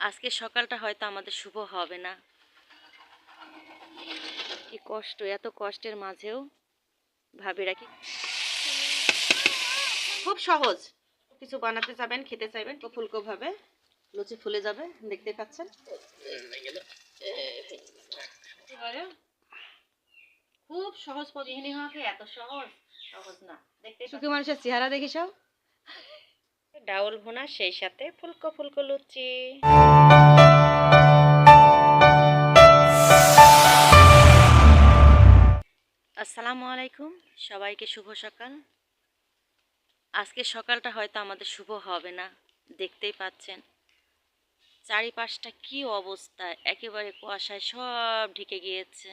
আজকে সকালটা হয়তো আমাদের শুভ হবে না। কি কষ্ট এত কষ্টের মাঝেও ভাবিরা রাখি। খুব সহজ। কিছু বানাতে যাবেন খেতে চাইবেন তো ফুলকো ভাবে লুচি ফুলে যাবে দেখতে পাচ্ছেন। খুব সহজ পদ্ধতি। এত সহজ সহজ না। দেখতে সুখী মানুষের চেহারা দেখি সব ডাউল ভুনা, সেই সাথে ফুলকো ফুলকো লুচি। আসসালামু আলাইকুম, সবাইকে শুভ সকাল। আজকে সকালটা হয়তো আমাদের শুভ হবে না, দেখতেই পাচ্ছেন। চারিপাশটা কি অবস্থা, একেবারে কুয়াশায় সব ঢেকে গিয়েছে।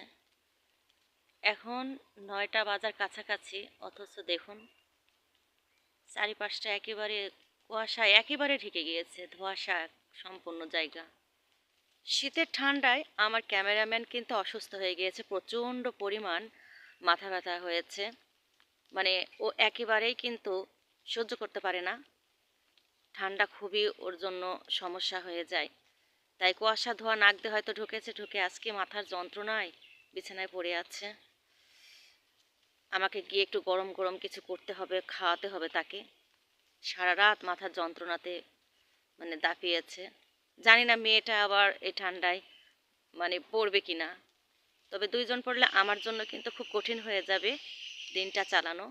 এখন নয়টা বাজার কাছাকাছি, অথচ দেখুন, চারিপাশটা একেবারে কুয়াশায় একেবারে ঢেকে গিয়েছে ধোঁয়াশা সম্পূর্ণ জায়গা। শীতের ঠান্ডায় আমার ক্যামেরাম্যান কিন্তু অসুস্থ হয়ে গিয়েছে, প্রচণ্ড পরিমাণ মাথা ব্যথা হয়েছে। মানে ও একেবারেই কিন্তু সহ্য করতে পারে না। ঠান্ডা খুবই ওর জন্য সমস্যা হয়ে যায়। তাই কুয়াশা ধোয়া নাক দিয়ে হয়তো ঢুকেছে, ঢুকে আজকে মাথার যন্ত্রণায় বিছানায় পড়ে আছে। আমাকে গিয়ে একটু গরম গরম কিছু করতে হবে, খাওয়াতে হবে তাকে। সারা রাত মাথার যন্ত্রণাতে মানে দাপিয়েছে। জানি না মেয়েটা আবার এই ঠান্ডায় মানে পড়বে কি না তবে দুইজন পড়লে আমার জন্য কিন্তু খুব কঠিন হয়ে যাবে দিনটা চালানো।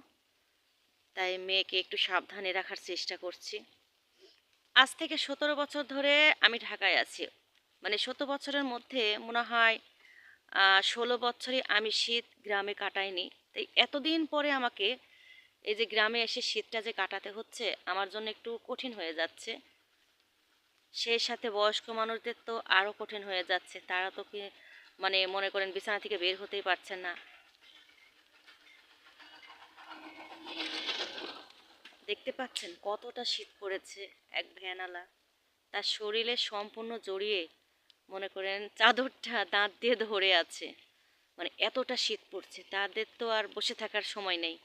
তাই মেয়েকে একটু সাবধানে রাখার চেষ্টা করছি। আজ থেকে সতেরো বছর ধরে আমি ঢাকায় আছি। মানে সতেরো বছরের মধ্যে মনে হয় ষোলো বছরই আমি শীত গ্রামে কাটাইনি। তাই এতদিন পরে আমাকে এই যে গ্রামে এসে শীতটা যে কাটাতে হচ্ছে, আমার জন্য একটু কঠিন হয়ে যাচ্ছে। সেই সাথে বয়স্ক মানুষদের তো আরও কঠিন হয়ে যাচ্ছে। তারা তো কি মানে মনে করেন বিছানা থেকে বের হতেই পারছেন না। দেখতে পাচ্ছেন কতটা শীত পড়েছে এক ভ্যানালা। তার শরীরে সম্পূর্ণ জড়িয়ে মনে করেন চাদরটা দাঁত দিয়ে ধরে আছে। মানে এতটা শীত পড়ছে, তাদের তো আর বসে থাকার সময় নেই।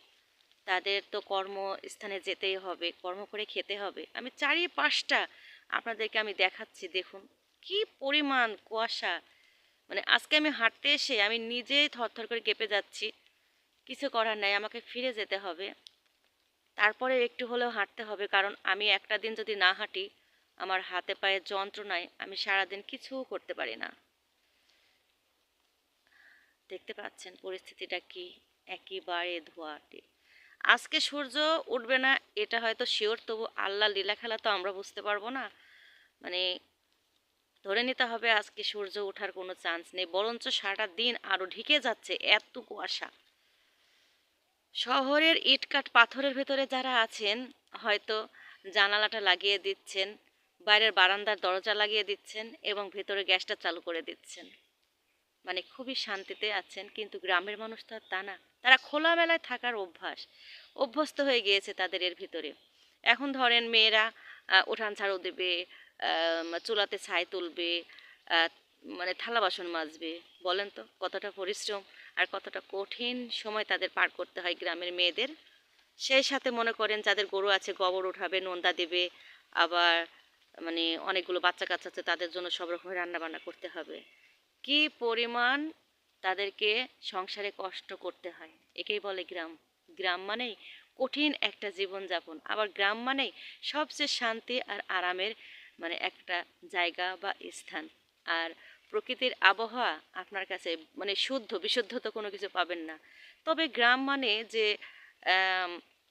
তাদের তো কর্মস্থানে যেতেই হবে, কর্ম করে খেতে হবে। আমি চারি পাঁচটা আপনাদেরকে আমি দেখাচ্ছি, দেখুন। কি পরিমাণ কুয়াশা! মানে আজকে আমি হাঁটতে এসে আমি নিজেই থরথর করে কেঁপে যাচ্ছি। কিছু করার নাই, আমাকে ফিরে যেতে হবে। তারপরে একটু হলেও হাঁটতে হবে, কারণ আমি একটা দিন যদি না হাঁটি, আমার হাতে পায়ে যন্ত্রণায় আমি সারাদিন কিছুও করতে পারি না। দেখতে পাচ্ছেন পরিস্থিতিটা কি? একেবারে ধোয়াটে। আজকে সূর্য উঠবে না, এটা হয়তো শিওর তবু আল্লাহ লীলা খেলা তো আমরা বুঝতে পারব না। মানে ধরে নিতে হবে আজকে সূর্য ওঠার কোনো চান্স নেই, বরঞ্চ সারাটা দিন আরও ঢিকে যাচ্ছে এত কুয়াশা শহরের ইটকাট পাথরের ভেতরে যারা আছেন, হয়তো জানালাটা লাগিয়ে দিচ্ছেন, বাইরের বারান্দার দরজা লাগিয়ে দিচ্ছেন এবং ভেতরে গ্যাসটা চালু করে দিচ্ছেন। মানে খুবই শান্তিতে আছেন, কিন্তু গ্রামের মানুষ তো আর তা না। তারা খোলামেলায় থাকার অভ্যাস, অভ্যস্ত হয়ে গিয়েছে তাদের এর ভিতরে। এখন ধরেন মেয়েরা উঠান ঝাড়ু দেবে চুলাতে ছাই তুলবে মানে থালা বাসন মাজবে, বলেন তো, কতটা পরিশ্রম আর কতটা কঠিন সময় তাদের পার করতে হয় গ্রামের মেয়েদের। সেই সাথে মনে করেন যাদের গরু আছে গোবর উঠাবে নন্দা দেবে, আবার মানে অনেকগুলো বাচ্চা কাচ্চা আছে তাদের জন্য সব রকমের রান্নাবান্না করতে হবে। কি পরিমাণ তাদেরকে সংসারে কষ্ট করতে হয়। একেই বলে গ্রাম। গ্রাম মানেই কঠিন একটা জীবনযাপন। আবার গ্রাম মানেই সবচেয়ে শান্তি আর আরামের মানে একটা জায়গা বা স্থান। আর প্রকৃতির আবহাওয়া আপনার কাছে মানে শুদ্ধ, বিশুদ্ধ তো কোনো কিছু পাবেন না। তবে গ্রাম মানে যে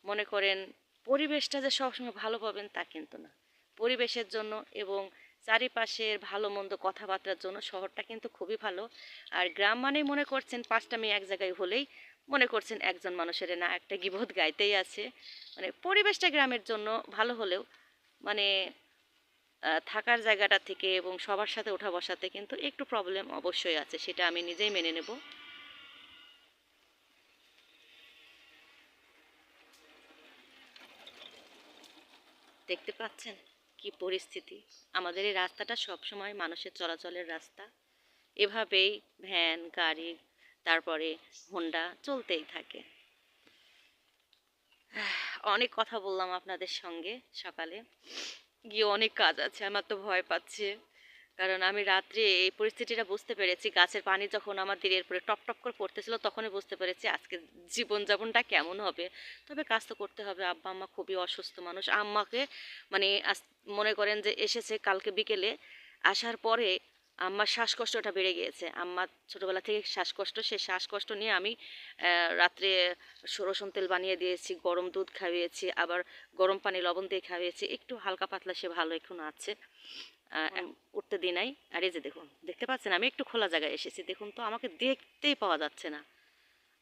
মনে করেন, পরিবেশটা যে সবসময় ভালো পাবেন তা কিন্তু না। পরিবেশের জন্য এবং চারিপাশের ভালো মন্দ কথাবার্তার জন্য শহরটা কিন্তু খুবই ভালো। আর গ্রাম মানেই মনে করছেন পাঁচটা মেয়ে এক জায়গায় হলেই মনে করছেন একজন মানুষের না একটা গিবোধ গাইতেই আছে। মানে পরিবেশটা গ্রামের জন্য ভালো হলেও মানে থাকার জায়গাটা থেকে এবং সবার সাথে ওঠা বসাতে কিন্তু একটু প্রবলেম অবশ্যই আছে, সেটা আমি নিজেই মেনে নেব। দেখতে পাচ্ছেন? কি পরিস্থিতি? আমাদের এই রাস্তাটা সবসময় মানুষের চলাচলের রাস্তা। এভাবেই ভ্যান, গাড়ি, তারপরে হোন্ডা চলতেই থাকে। অনেক কথা বললাম আপনাদের সঙ্গে সকালে। গিয়ে অনেক কাজ আছে, আমার তো ভয় পাচ্ছে। কারণ আমি রাত্রে এই পরিস্থিতিটা বুঝতে পেরেছি। গাছের পানি যখন আমার দিনের পরে টপ টপ করে পড়তেছিল তখনই বুঝতে পেরেছি আজকে জীবনযাপনটা কেমন হবে। তবে কাজ তো করতে হবে। আব্বা, আম্মা খুবই অসুস্থ মানুষ। আম্মাকে মানে মনে করেন যে এসেছে কালকে বিকেলে। আসার পরে আম্মার শ্বাসকষ্টটা বেড়ে গিয়েছে। আম্মার ছোটোবেলা থেকে শ্বাসকষ্ট সেই শ্বাসকষ্ট নিয়ে আমি রাত্রে সরসম তেল বানিয়ে দিয়েছি, গরম দুধ খাইয়েছি, আবার গরম পানি লবণ দিয়ে খাইয়েছি। একটু হালকা পাতলা সে ভালো এখন আছে। উঠতে দিই নাই। আর এই যে দেখুন দেখতে পাচ্ছেন আমি একটু খোলা জায়গায় এসেছি। দেখুন তো আমাকে দেখতেই পাওয়া যাচ্ছে না।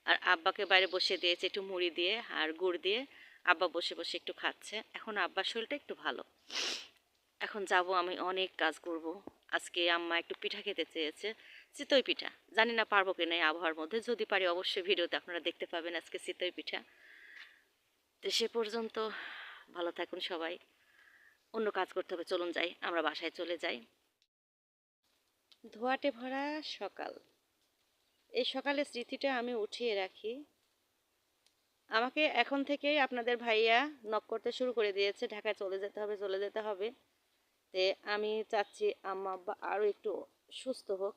আর আব্বাকে বাইরে বসিয়ে দিয়েছে একটু মুড়ি দিয়ে আর গুড় দিয়ে। আব্বা বসে বসে একটু খাচ্ছে। এখন আব্বার শরীরটা একটু ভালো। এখন যাব আমি অনেক কাজ করব। আজকে আম্মা একটু পিঠা খেতে চেয়েছে। চিতই পিঠা। জানি না পারব কি না আবহাওয়ার মধ্যে। যদি পারি অবশ্যই ভিডিওতে আপনারা দেখতে পাবেন আজকে চিতই পিঠা। তো সে পর্যন্ত ভালো থাকুন সবাই। অন্য কাজ করতে হবে, চলুন যাই, আমরা বাসায় চলে যাই। ধোয়াটে ভরা সকাল। এই সকালের স্মৃতিটা আমি উঠিয়ে রাখি। আমাকে এখন থেকেই আপনাদের ভাইয়া নক করতে শুরু করে দিয়েছে, ঢাকায় চলে যেতে হবে, চলে যেতে হবে। তে আমি চাচ্ছি আম্মা, আব্বা আরও একটু সুস্থ হোক।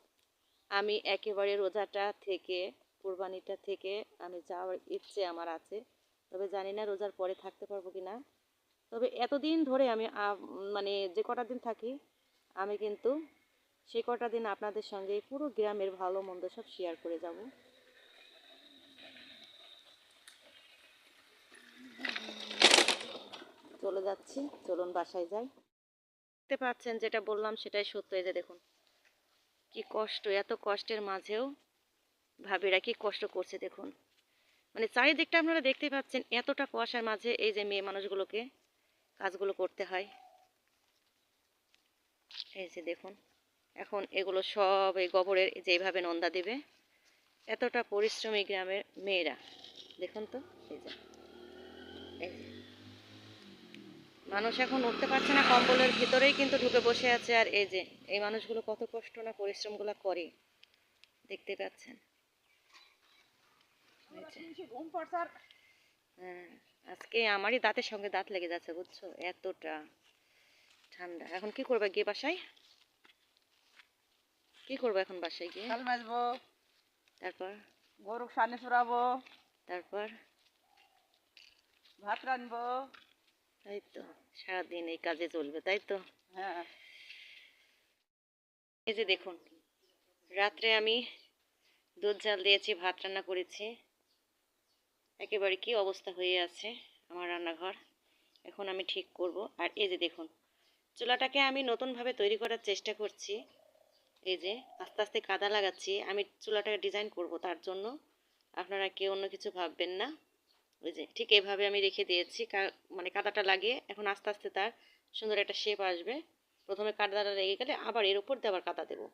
আমি একেবারে রোজাটা থেকে, কোরবানিটা থেকে আমি যাওয়ার ইচ্ছে আমার আছে। তবে জানি না রোজার পরে থাকতে পারব কি না তবে এতদিন ধরে আমি মানে যে কটা দিন থাকি, আমি কিন্তু সেই কটা দিন আপনাদের সঙ্গে পুরো গ্রামের ভালো মন্দ সব শেয়ার করে যাব। চলে যাচ্ছি, চলুন বাসায় যাই। দেখতে পাচ্ছেন যেটা বললাম সেটাই সত্য, এই যে দেখুন। কি কষ্ট, এত কষ্টের মাঝেও ভাবিরা কি কষ্ট করছে দেখুন। মানে চারিদিকটা আপনারা দেখতে পাচ্ছেন, এতটা কুয়াশার মাঝে এই যে মেয়ে মানুষগুলোকে কাজগুলো করতে হয়। এই যে দেখুন এখন এগুলো সব এই গোবরের যে এইভাবে নন্দা দেবে এতটা পরিশ্রমী গ্রামের মেয়েরা। দেখুন তো এই যে এই যে। মানুষ এখন উঠতে পারছে না কম্বলের ভিতরেই কিন্তু ঢুকে বসে আছে আর এই যে এই মানুষগুলো কত কষ্ট না পরিশ্রমগুলো করে। দেখতে পাচ্ছেন? হ্যাঁ। আজকে আমারই দাঁতের সঙ্গে দাঁত লেগে যাচ্ছে বুঝছ? এতটা ঠান্ডা। এখন কি করবে গিয়ে বাসায়? কি করব এখন বাসায় গিয়ে? চাল মাজবো তারপর? গরু সানি চড়াবো তারপর? ভাত রানবো তাই তো সারাদিন এই কাজে চলবে তাই তো? হ্যাঁ। এই যে দেখুন রাত্রে আমি দুধ জাল দিয়েছি ভাত রান্না করেছি। একেবারে কি অবস্থা হয়ে আছে আমার রান্নাঘর? এখন আমি ঠিক করব। আর এই যে দেখুন, চুলাটাকে আমি নতুনভাবে তৈরি করার চেষ্টা করছি। এই যে আস্তে আস্তে কাদা লাগাচ্ছি। আমি চুলাটাকে ডিজাইন করব, তার জন্য আপনারা কেউ অন্য কিছু ভাববেন না। ওই যে ঠিক এভাবে আমি রেখে দিয়েছি। মানে কাদাটা লাগিয়ে এখন আস্তে আস্তে তার সুন্দর একটা শেপ আসবে। প্রথমে কাদাটা লেগে গেলে আবার এর উপর দিয়ে আবার কাদা দেবো।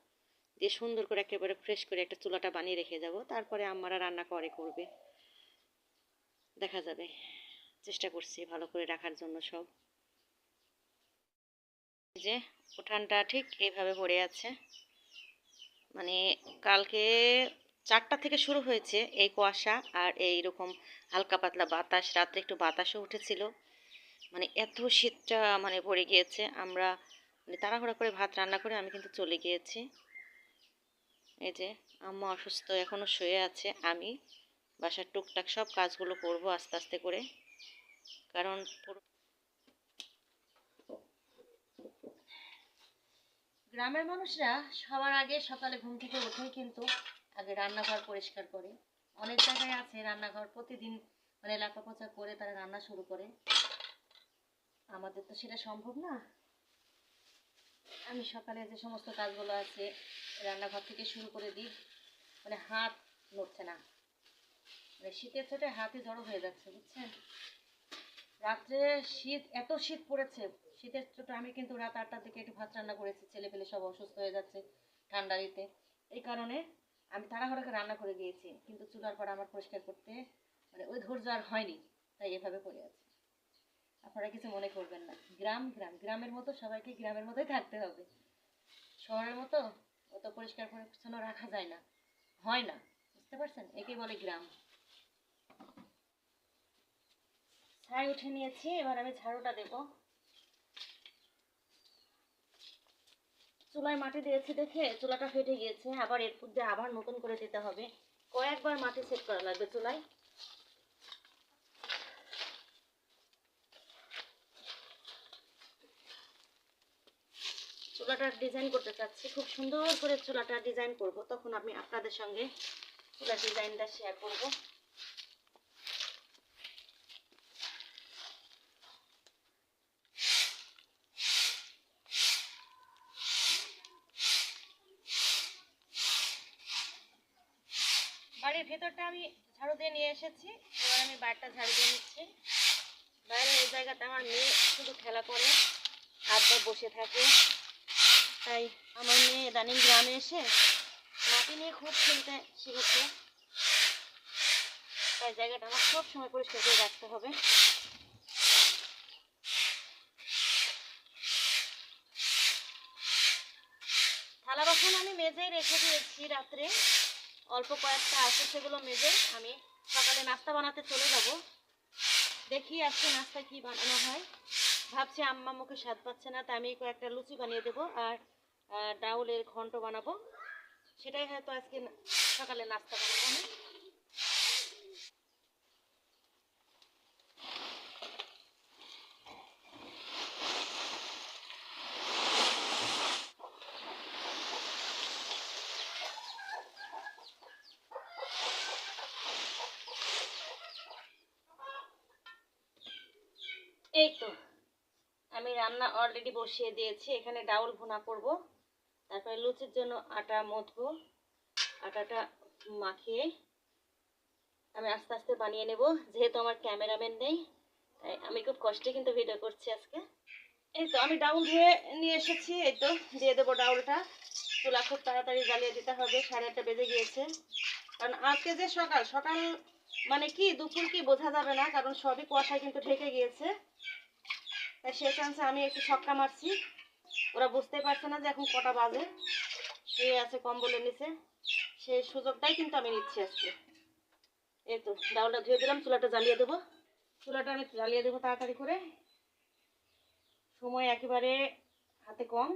দিয়ে সুন্দর করে একেবারে ফ্রেশ করে একটা চুলাটা বানিয়ে রেখে যাব। তারপরে আম্মারা রান্না করে করবে। দেখা যাবে। চেষ্টা করছি ভালো করে রাখার জন্য সব। যে উঠানটা ঠিক এইভাবে পড়ে আছে। মানে কালকে চারটা থেকে শুরু হয়েছে এই কুয়াশা আর এই রকম হালকা পাতলা বাতাস। রাত্রে একটু বাতাসও উঠেছিল। মানে এত শীতটা মানে পড়ে গিয়েছে। আমরা মানে তাড়াহুড়া করে ভাত রান্না করে আমি কিন্তু চলে গিয়েছি। এই যে আম্মা অসুস্থ এখনও শুয়ে আছে। আমি বাসার টুকটাক সব কাজগুলো করব আস্তে আস্তে করে। কারণ গ্রামের মানুষরা সবার আগে সকালে ঘুম থেকে উঠেই কিন্তু আগে রান্নাঘর পরিষ্কার করে। অনেক জায়গায় আছে রান্নাঘর প্রতিদিন মানে লেপাপোছা করে তারা রান্না শুরু করে। আমাদের তো সেটা সম্ভব না। আমি সকালে যে সমস্ত কাজগুলো আছে রান্নাঘর থেকে শুরু করে দিই মানে হাত নড়ছে না। শীতের ছোটে হাতে জড়ো হয়ে যাচ্ছে, বুঝছেন? রাত্রে শীত, এত শীত পড়েছে, শীতের ছোট আমি কিন্তু রাত আটটার দিকে একটু ভাত রান্না করেছি ছেলে পেলে সব অসুস্থ হয়ে যাচ্ছে ঠান্ডা দিতে। এই কারণে আমি তাড়াহুড়ো করে রান্না করে গিয়েছি কিন্তু চুলার পর আমার পরিষ্কার করতে মানে ওই ধৈর্য আর হয়নি, তাই এভাবে পড়ে আছে। আপনারা কিছু মনে করবেন না, গ্রাম গ্রাম, গ্রামের মতো সবাইকে গ্রামের মতোই থাকতে হবে। শহরের মতো অত পরিষ্কার পরিচ্ছন্ন রাখা যায় না, হয় না, বুঝতে পারছেন? একেই বলে গ্রাম। ছাই উঠে নিয়েছি, এবার আমি ঝাড়ুটা দেব। চুলায় মাটি দিয়েছি দেখে চুলাটা ফেটে গিয়েছে, আবার এর মধ্যে আবার নতুন করে দিতে হবে। কয়েকবার মাটি সেট করা লাগবে চুলায়। চুলাটার ডিজাইন করতে চাচ্ছি, খুব সুন্দর করে চুলাটা ডিজাইন করব। তখন আমি আপনাদের সঙ্গে চুলার ডিজাইনটা শেয়ার করব। বাড়ির ভেতরটা আমি ঝাড়ু দিয়ে নিয়ে এসেছি। এবার আমি বাইরটা ঝাড়ু দিয়ে নিচ্ছি। বাইরে এই জায়গাটা আমার মেয়ে শুধু খেলা করে আড্ডায় বসে থাকে। তাই আমার মেয়ে ইদানিং গ্রামে এসে মাটি নিয়ে খুব খেলতে শিখেছে। তাই জায়গাটা আমার সব সময় পরিষ্কার করে রাখতে হবে। থালা বাসন আমি মেজেই রেখে দিয়েছি রাত্রে। অল্প কয়েকটা আছে সেগুলো মেজে আমি সকালে নাস্তা বানাতে চলে যাব। দেখি আজকে নাস্তা কি বানানো হয়। ভাবছি আম্মা মুখে স্বাদ পাচ্ছে না, তাই আমি কয়েকটা লুচি বানিয়ে দেব আর ডাউলের ঘন্ট বানাবো। সেটাই হয়তো আজকে সকালে নাস্তা বানাবো আমি এই তো আমি রান্না অলরেডি বসিয়ে দিয়েছি। এখানে ডাউল ভুনা করব। তারপরে লুচির জন্য আটা মথবো আটাটা মাখিয়ে আমি আস্তে আস্তে বানিয়ে নেব। যেহেতু আমার ক্যামেরাম্যান নেই, তাই আমি খুব কষ্টে কিন্তু ভিডিও করছি আজকে। এই তো, আমি ডাউল ধুয়ে নিয়ে এসেছি। এই তো, দিয়ে দেবো ডাউলটা। চুলা খুব তাড়াতাড়ি জ্বালিয়ে দিতে হবে, সাড়ে আটটা বেজে গিয়েছে। কারণ আজকে যে সকাল সকাল মানে কি, দুপুর কি বোঝা যাবে না, কারণ সবই কুয়াশায় কিন্তু ঢেকে গিয়েছে। তাই সেই কারণে আমি একটু ছক্কা মারছি। ওরা বুঝতে পারছে না যে এখন কটা বাজে। সে আছে কম্বলের নিচে সেই সুযোগটাই কিন্তু আমি নিচ্ছি আজকে। এই তো, ডাউলটা ধুয়ে দিলাম, চুলাটা জ্বালিয়ে দেবো। চুলাটা আমি জ্বালিয়ে দেবো তাড়াতাড়ি করে। সময় একেবারে হাতে কম।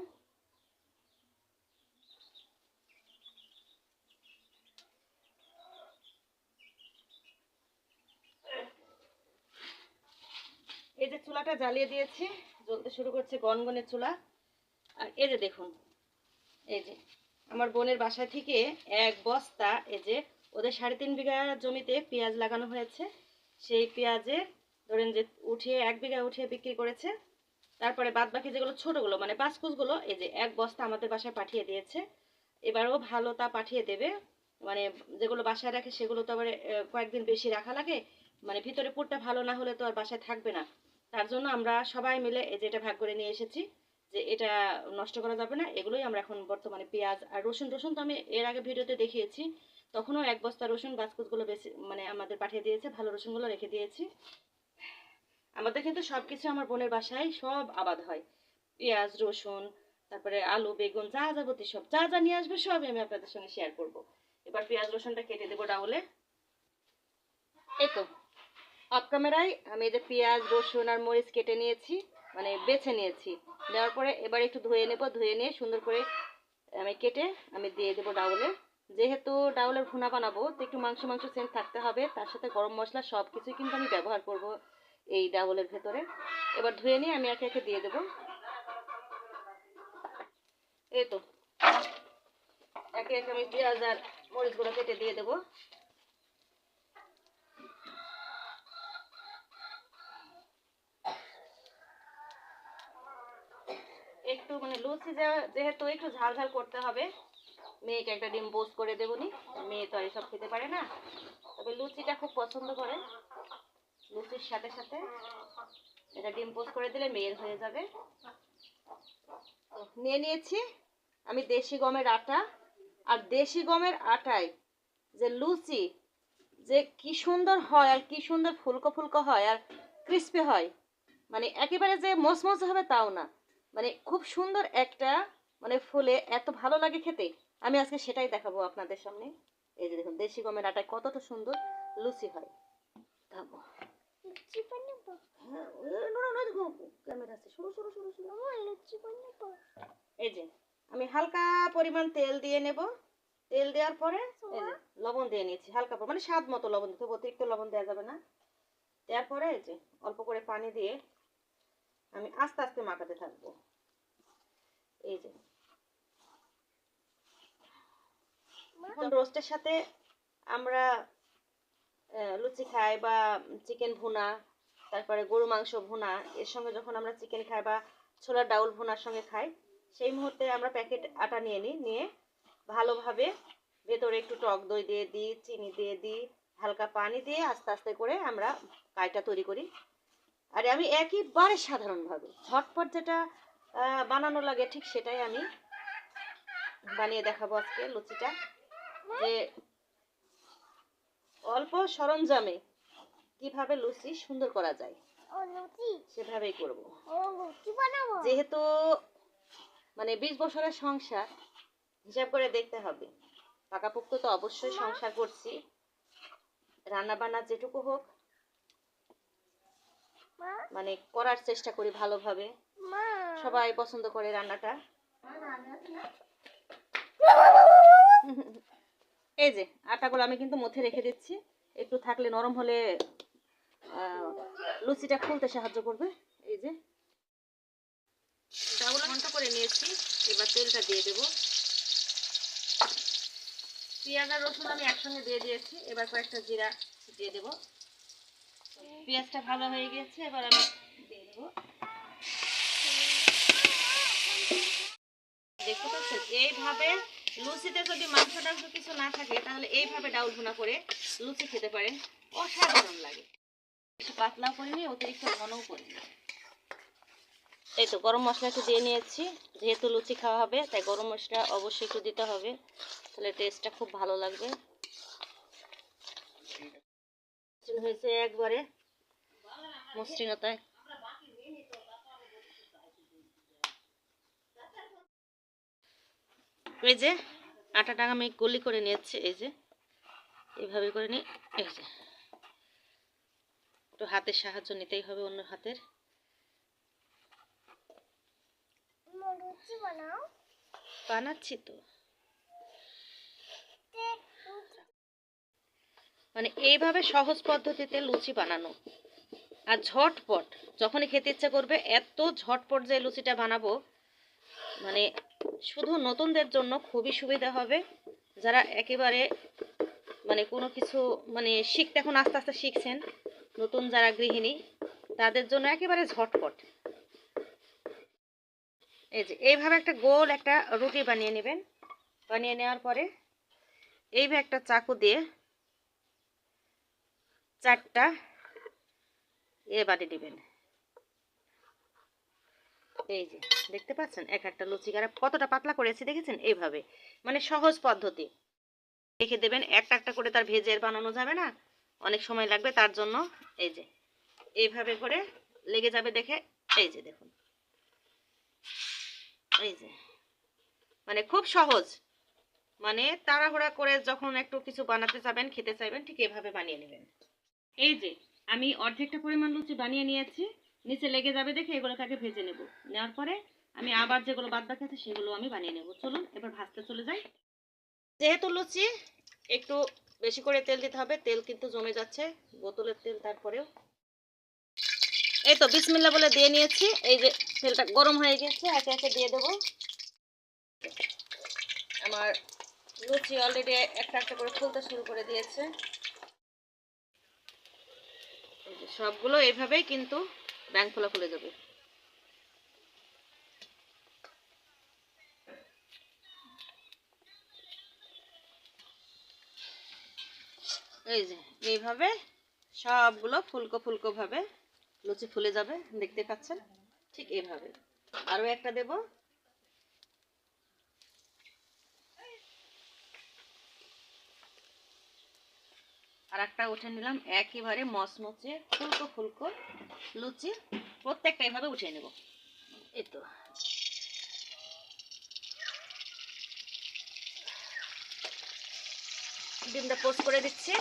এই যে চুলাটা জ্বালিয়ে দিয়েছি, জ্বলতে শুরু করছে গনগনের চুলা। আর এই যে দেখুন, এই যে আমার বোনের বাসা থেকে এক বস্তা এই যে ওদের সাড়ে তিন বিঘা জমিতে পেঁয়াজ লাগানো হয়েছে। সেই পেঁয়াজের ধরেন যে উঠিয়ে এক বিঘা উঠিয়ে বিক্রি করেছে। তারপরে বাদ বাকি যেগুলো ছোটোগুলো মানে পাঁচকুচগুলো, এই যে এক বস্তা আমাদের বাসায় পাঠিয়ে দিয়েছে। এবারও ভালো তা পাঠিয়ে দেবে। মানে যেগুলো বাসায় রাখে সেগুলো তো আবার কয়েকদিন বেশি রাখা লাগে। মানে ভিতরে পুরটা ভালো না হলে তো আর বাসায় থাকবে না। তার জন্য আমরা সবাই মিলে এই যে এটা ভাগ করে নিয়ে এসেছি, যে এটা নষ্ট করা যাবে না, এগুলোই আমরা এখন বর্তমানে পেঁয়াজ আর রসুন রসুন তো আমি এর আগে ভিডিওতে দেখিয়েছি, তখনও এক বস্তা রসুন বাসকুচগুলো বেশি মানে আমাদের পাঠিয়ে দিয়েছে, ভালো রসুনগুলো রেখে দিয়েছি। আমাদের কিন্তু সব কিছু আমার বোনের বাসায় সব আবাদ হয়। পেঁয়াজ, রসুন, তারপরে আলু, বেগুন, যা যাবতীয় সব, যা যা নিয়ে আসবে সবই আমি আপনাদের সঙ্গে শেয়ার করব। এবার পেঁয়াজ, রসুনটা কেটে দেবো ডাউলে। এই তো। অফ ক্যামেরায় আমি এই যে পেঁয়াজ, রসুন আর মরিচ কেটে নিয়েছি মানে বেছে নিয়েছি। দেওয়ার পরে এবার একটু ধুয়ে নেব, ধুয়ে নিয়ে সুন্দর করে আমি কেটে আমি দিয়ে দেবো ডাউলে। যেহেতু ডাউলের ভুনা বানাবো, তো একটু মাংস মাংস সেন্ট থাকতে হবে। তার সাথে গরম মশলা সব কিছুই কিন্তু আমি ব্যবহার করব এই ডাউলের ভেতরে। এবার ধুয়ে নিয়ে আমি একে একে দিয়ে দেবো। এই তো। একে একে আমি পেঁয়াজ আর মরিচগুলো কেটে দিয়ে দেবো। একটু মানে লুচি যেহেতু একটু ঝাল ঝাল করতে হবে, মেয়েকে একটা ডিম পোস্ট করে দেবো নি। মেয়ে তো আর এসব খেতে পারে না। তবে লুচিটা খুব পছন্দ করে। লুচির সাথে সাথে এটা ডিম পোস্ট করে দিলে মেয়ের হয়ে যাবে। নিয়ে নিয়েছি আমি দেশি গমের আটা। আর দেশি গমের আটায় যে লুচি যে কি সুন্দর হয় আর কি সুন্দর ফুলকো ফুলকো হয় আর ক্রিস্পি হয় মানে একেবারে যে মচমচ হবে তাও না। মানে খুব সুন্দর একটা মানে ফুলে এত ভালো লাগে খেতে। আমি আজকে সেটাই দেখাবো আপনাদের সামনে। এই যে দেখুন দেশি গমের আটায় কতটা সুন্দর লুচি হয়। এই যে আমি হালকা পরিমাণ তেল দিয়ে নেব। তেল দেওয়ার পরে লবণ দিয়ে নিয়েছি হালকা মানে স্বাদ মতো লবণ দিতে অতিরিক্ত লবণ দেওয়া যাবে না। দেওয়ার পরে এই যে অল্প করে পানি দিয়ে আমি আস্তে আস্তে মাখাতে থাকব। এই যে। এখন রোস্টের সাথে আমরা লুচি খাই বা চিকেন ভুনা তারপরে গরু মাংস ভুনা এর সঙ্গে যখন আমরা চিকেন খাই বা ছোলার ডাউল ভুনার সঙ্গে খাই সেই মুহূর্তে আমরা প্যাকেট আটা নিয়ে নিই নিয়ে ভালোভাবে ভেতরে একটু টক দই দিয়ে দিই চিনি দিয়ে দিই হালকা পানি দিয়ে আস্তে আস্তে করে আমরা কাইটা তৈরি করি। আর আমি একেবারে সাধারণভাবে ঝটপট যেটা বানানো লাগে ঠিক সেটাই আমি বানিয়ে দেখাবো আজকে লুচিটা। যে অল্প সরঞ্জামে কীভাবে লুচি সুন্দর করা যায় সেভাবেই করব। যেহেতু মানে বিশ বছরের সংসার হিসাব করে দেখতে হবে। পাকাপোক্ত তো অবশ্যই সংসার করছি। রান্না বান্না যেটুকু হোক মানে করার চেষ্টা করি ভালোভাবে। মা। সবাই পছন্দ করে রান্নাটা। এই যে আটাগুলো আমি কিন্তু মধ্যে রেখে দিচ্ছি। একটু থাকলে নরম হলে লুচিটা খুলতে সাহায্য করবে। এই যে। ঘণ্টা করে নিয়েছি। এবার তেলটা দিয়ে দেবো। পেঁয়াজ আর রসুন আমি একসঙ্গে দিয়ে দিয়েছি। এবার কয়েকটা জিরা দিয়ে দেবো। পেঁয়াজটা ভালো হয়ে গেছে, এবার আমি দিয়ে দেবো। দেখতে পাচ্ছেন? এইভাবে লুচিতে যদি মাংস টাংস কিছু না থাকে, তাহলে এইভাবে ডাউল ভুনা করে লুচি খেতে পারেন। অসাধারণ লাগে। বেশি পাতলাও করিনি অতিরিক্ত ঘনও করিনি এই তো, গরম মশলা একটু দিয়ে নিয়েছি। যেহেতু লুচি খাওয়া হবে, তাই গরম মশলা অবশ্যই একটু দিতে হবে। তাহলে টেস্টটা খুব ভালো লাগবে। হয়েছে একবারে মসৃণতায়। এই যে আটাটা আমি গলি করে নিয়েছি এই যে। এইভাবে করে নিই এই যে। একটু হাতের সাহায্য নিতেই হবে অন্য হাতের। বানাচ্ছি তো। মানে এইভাবে সহজ পদ্ধতিতে লুচি বানানো। আর ঝটপট, যখনই খেতে ইচ্ছা করবে, এত ঝটপট যে লুচিটা বানাবো মানে শুধু নতুনদের জন্য খুবই সুবিধা হবে। যারা একেবারে মানে কোনো কিছু মানে শিখতে এখন আস্তে আস্তে শিখছেন, নতুন যারা গৃহিণী, তাদের জন্য একেবারে ঝটপট। এই যে, এইভাবে একটা গোল একটা রুটি বানিয়ে নেবেন। বানিয়ে নেওয়ার পরে এইভাবে একটা চাকু দিয়ে চারটা এ বানিয়ে নেবেন এই যে, দেখতে পাচ্ছেন? এক একটা লুচি কারা কতটা পাতলা করেছি, দেখেছেন? এইভাবে। মানে সহজ পদ্ধতি। রেখে দেবেন, একটা একটা করে তার ভেজের বানানো যাবে না। অনেক সময় লাগবে তার জন্য। এই যে, এইভাবে করে লেগে যাবে দেখে। এই যে, দেখুন। এই যে মানে খুব সহজ। মানে তাড়াহুড়া করে যখন একটু কিছু বানাতে চাবেন, খেতে চাইবেন, ঠিক এভাবে বানিয়ে নেবেন। এই যে আমি অর্ধেকটা পরিমাণ লুচি বানিয়ে নিয়েছি, নিচে লেগে যাবে দেখে এগুলোকে আগে ভেজে নেব। নেওয়ার পরে আমি আবার যেগুলো বাদ বাকি আছে সেগুলো আমি বানিয়ে নেব। চলুন, এবার ভাজতে চলে যাই। যেহেতু লুচি, একটু বেশি করে তেল দিতে হবে। তেল কিন্তু জমে যাচ্ছে, বোতলের তেল তারপরেও। এই তো বিসমিল্লা বলে দিয়ে নিয়েছি। এই যে তেলটা গরম হয়ে গেছে, একে একে দিয়ে দেবো। আমার লুচি অলরেডি একটা একটা করে ফুলতে শুরু করে দিয়েছে এই যে সবগুলো এইভাবেই কিন্তু ব্যাং ফোলা ফুলে যাবে। এই যে, এইভাবে সবগুলো ফুলকো ফুলকো ভাবে লুচি ফুলে যাবে, দেখতে পাচ্ছেন? ঠিক এইভাবে। আরও একটা দেব। আর একটা উঠে নিলাম, একেবারে মচমচে ফুলকো ফুলকো লুচি, প্রত্যেকটা এভাবে উঠে নেব। এই তো। ডিমটা পোস্ট করে দিচ্ছি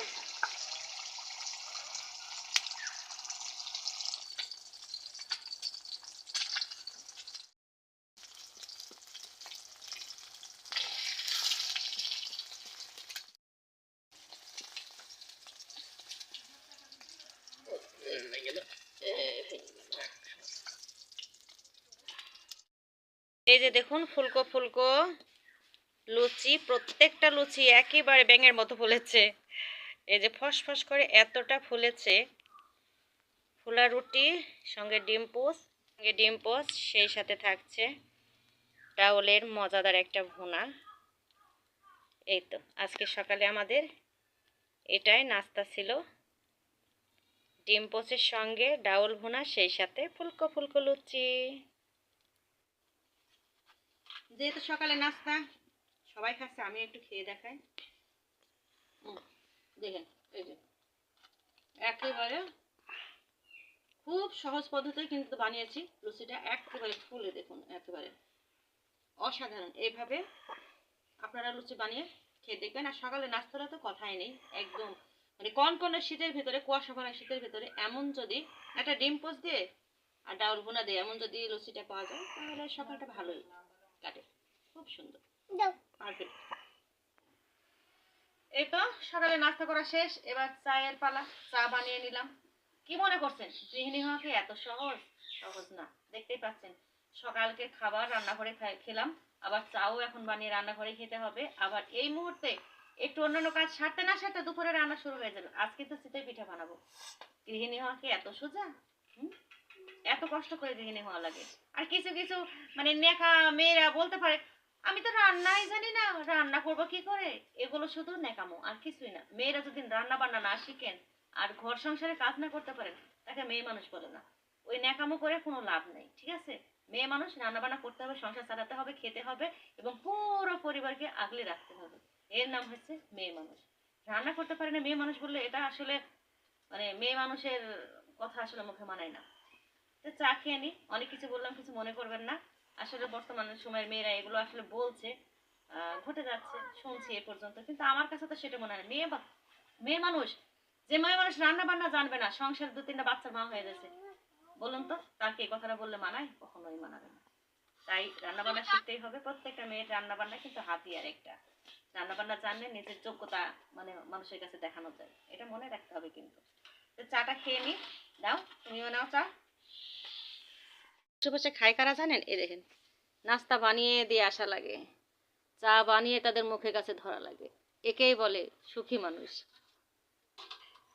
যে দেখুন ফুলকো ফুলকো লুচি, প্রত্যেকটা লুচি একেবারে ব্যাঙের মতো ফুলেছে। এই যে ফস ফস করে এতটা ফুলেছে। ফুলা রুটি, সঙ্গে ডিম পোস সঙ্গে ডিম পোস সেই সাথে থাকছে ডাউলের মজাদার একটা ভুনা। এই তো, আজকে সকালে আমাদের এটাই নাস্তা ছিল। ডিম পোচের সঙ্গে ডাউল ভুনা, সেই সাথে ফুলকো ফুলকো লুচি। যেহেতু সকালে নাস্তা সবাই খাচ্ছে, আমি একটু খেয়ে দেখাই। দেখেন, এই একেবারে খুব সহজ পদ্ধতিতে কিন্তু বানিয়েছি লুচিটা, একেবারে ফুলে দেখুন, একেবারে অসাধারণ। এইভাবে আপনারা লুচি বানিয়ে খেয়ে দেখবেন। আর সকালে নাস্তাটা তো কথাই নেই, একদম মানে কনকনে শীতের ভিতরে, কুয়াশা ভরা শীতের ভিতরে এমন যদি একটা ডিম পোস্ট দিয়ে আর ডাউল বোনা দিয়ে এমন যদি লুচিটা পাওয়া যায়, তাহলে সকালটা ভালোই কাটে, খুব সুন্দর। এই সকালে নাস্তা করা শেষ, এবার চায়ের পালা, চা বানিয়ে নিলাম। কি মনে করছেন? গৃহিণী এত সহজ? সহজ না, দেখতেই পাচ্ছেন। সকালকে খাবার খেলাম, আবার চাও এখন বানিয়ে খেতে হবে। আবার এই মুহূর্তে একটু অন্যান্য কাজ সারতে না সারতে দুপুরে রান্না শুরু হয়ে যাবে আজকে তো শীতের পিঠা বানাবো। গৃহিণী হওয়া কি এত সোজা? এত কষ্ট করে গৃহিণী হওয়া লাগে। আর কিছু কিছু মানে নেকা মেয়েরা বলতে পারে আমি তো রান্নাই জানি না, রান্না করব কি করে? এগুলো শুধু নেকামো আর কিছুই না। মেয়েরা যদি রান্না বান্না না শিখেন, আর ঘর সংসারে কাজ না করতে পারেন, তাকে মেয়ে মানুষ বলে না। ওই ন্যাকামো করে কোনো লাভ নেই, ঠিক আছে? মেয়ে মানুষ রান্না বান্না করতে হবে, সংসার চালাতে হবে, খেতে হবে, এবং পুরো পরিবারকে আগলে রাখতে হবে। এর নাম হচ্ছে মেয়ে মানুষ। রান্না করতে পারে না মেয়ে মানুষ বললে এটা আসলে মানে মেয়ে মানুষের কথা আসলে মুখে মানায় না। তো চা খেয়ে নি, অনেক কিছু বললাম, কিছু মনে করবেন না। আসলে বর্তমান সময়ের মেয়েরা এগুলো আসলে বলছে ঘটে যাচ্ছে, শুনছি এ পর্যন্ত। কিন্তু আমার কাছে তো সেটা মনে হয় না। মেয়ে মেয়ে মানুষ, যে মেয়ে মানুষ রান্না বান্না জানবে না, সংসার দু তিনটা বাচ্চার মা হয়ে গেছে। বলুন তো, তাকে এই কথাটা বললে মানায়? কখনোই মানাবে না। তাই রান্না বান্না শিখতেই হবে। প্রত্যেকটা মেয়ের রান্না বান্না কিন্তু হাতিয়ার একটা। রান্না বান্না জানলে নিজের যোগ্যতা মানে মানুষের কাছে দেখানো যায়। এটা মনে রাখতে হবে কিন্তু। চাটা খেয়ে নি। দাও, তুমিও নাও চা। বসে বসে খায় কারা জানেন? এই দেখেন, নাস্তা বানিয়ে দিয়ে আসা লাগে, চা বানিয়ে তাদের মুখের কাছে ধরা লাগে। একেই বলে সুখী মানুষ।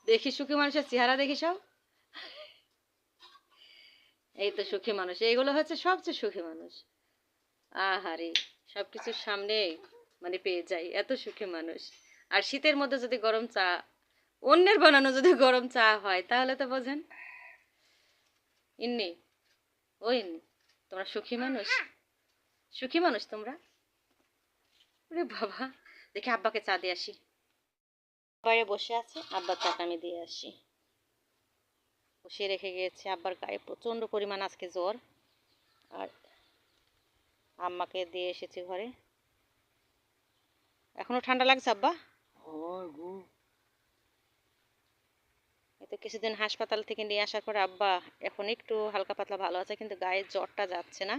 দেখি সুখী মানুষের চেহারা দেখি সব। এই তো সুখী মানুষ। এইগুলো হচ্ছে সবচেয়ে সুখী মানুষ। আহারে সব কিছুর সামনে মানে পেয়ে যাই এত সুখী মানুষ। আর শীতের মধ্যে যদি গরম চা, অন্যের বানানো যদি গরম চা হয়, তাহলে তো বোঝেন। ইন্নি ওই তোমরা সুখী মানুষ? সুখী মানুষ তোমরা? ওরে বাবা, দেখি আব্বাকে চা দিয়ে আসি। বাইরে বসে আছে, আব্বার চাটা আমি দিয়ে আসি। বসিয়ে রেখে গিয়েছে, আব্বার গায়ে প্রচণ্ড পরিমাণ আজকে জ্বর। আর আম্মাকে দিয়ে এসেছি ঘরে। এখনও ঠান্ডা লাগছে আব্বা? তো কিছুদিন হাসপাতাল থেকে নিয়ে আসার পর, আব্বা, এখন একটু হালকা পাতলা ভালো আছে, কিন্তু গায়ে জ্বরটা যাচ্ছে না।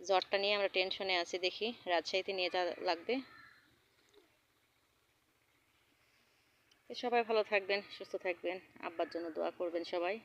জ্বরটা নিয়ে আমরা টেনশনে আছি, দেখি রাজশাহীতে নিয়ে যা লাগবে। সবাই ভালো থাকবেন, সুস্থ থাকবেন। আব্বার জন্য দোয়া করবেন সবাই।